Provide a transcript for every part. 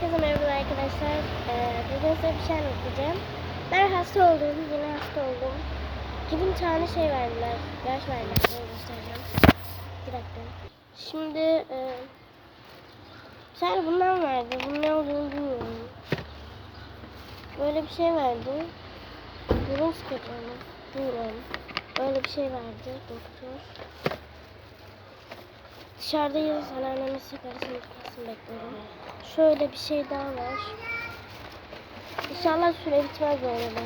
Herkese merhaba arkadaşlar. Ee, bugün size bir şey anlatacağım. Ben hasta oldum. Yine hasta oldum. Gidin tane şey verdiler. Yaş verdiler. Onu göstereceğim. Bir dakika. Şimdi e, bir tane bundan verdi. Bunun ne olduğunu bilmiyorum. Böyle bir şey verdi. Burun sıkacağını. Bilmiyorum. Böyle bir şey verdi doktor. Dışarıdayız. Anneannemin sigarasını bitmesini bekliyorum. Şöyle bir şey daha var. İnşallah süre bitmez böyle de.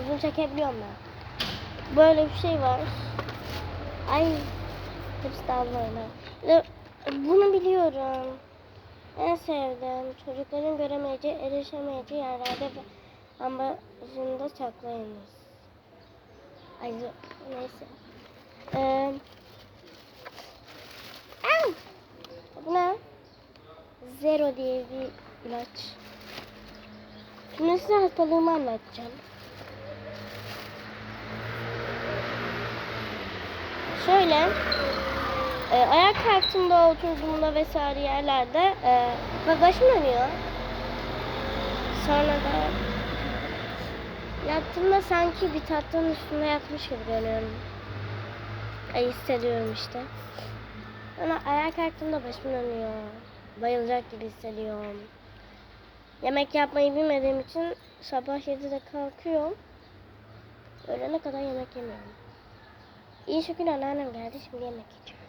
Uzun çekebiliyorum ben. Böyle bir şey var. Ay. Hepsi daha böyle. Bunu biliyorum. En sevdiğim çocukların göremeyeceği, erişemeyeceği yerlerde ve ambalajında saklayınız. Ay neyse. Ee, Au! Bu ne? Diye bir ilaç. Şimdi size hastalığımı anlatacağım. Şöyle, e, ayak kalktığımda, oturduğumda vesaire yerlerde e, ve başım dönüyor. Sonra da yattığımda sanki bir tatlının üstünde yatmış gibi görüyorum. Ay hissediyorum işte. Sonra ayağa kalktığımda başım dönüyor. Bayılacak gibi hissediyorum. Yemek yapmayı bilmediğim için sabah 7'de kalkıyorum. Öğlene kadar yemek yemiyorum. İyi şükür anneannem geldi şimdi yemek yiyeceğim.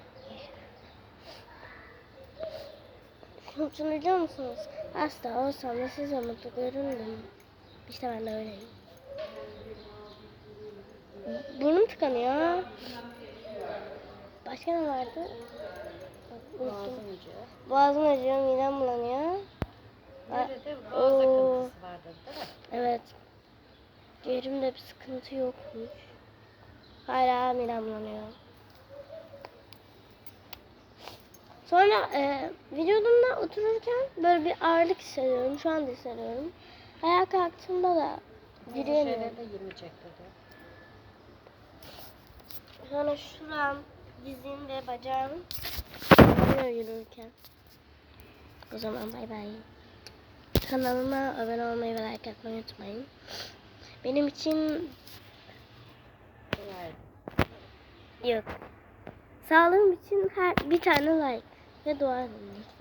Şunu biliyor musunuz? Hasta olsam da size mutlu göründüm. İşte ben de öyleyim. Burnum tıkanıyor. Başka ne vardı? Boğazın acıyor. Boğazım acıyor, midem bulanıyor. Böyle de Aa, boğaz akıntısı vardır değil mi? Evet. Ciğerimde bir sıkıntı yokmuş. Hala midem bulanıyor. Sonra e, vücudumda otururken böyle bir ağırlık hissediyorum. Şu anda hissediyorum. Ayağa kalktığımda da Bu yürüyemiyorum. şeyler de yürümeyecek dedi. Sonra şuram, dizim ve bacağım yanıyor yürürken. O zaman bay bay. Kanalıma abone olmayı ve like atmayı unutmayın. Benim için yok. Sağlığım için her bir tane like ve dua edin.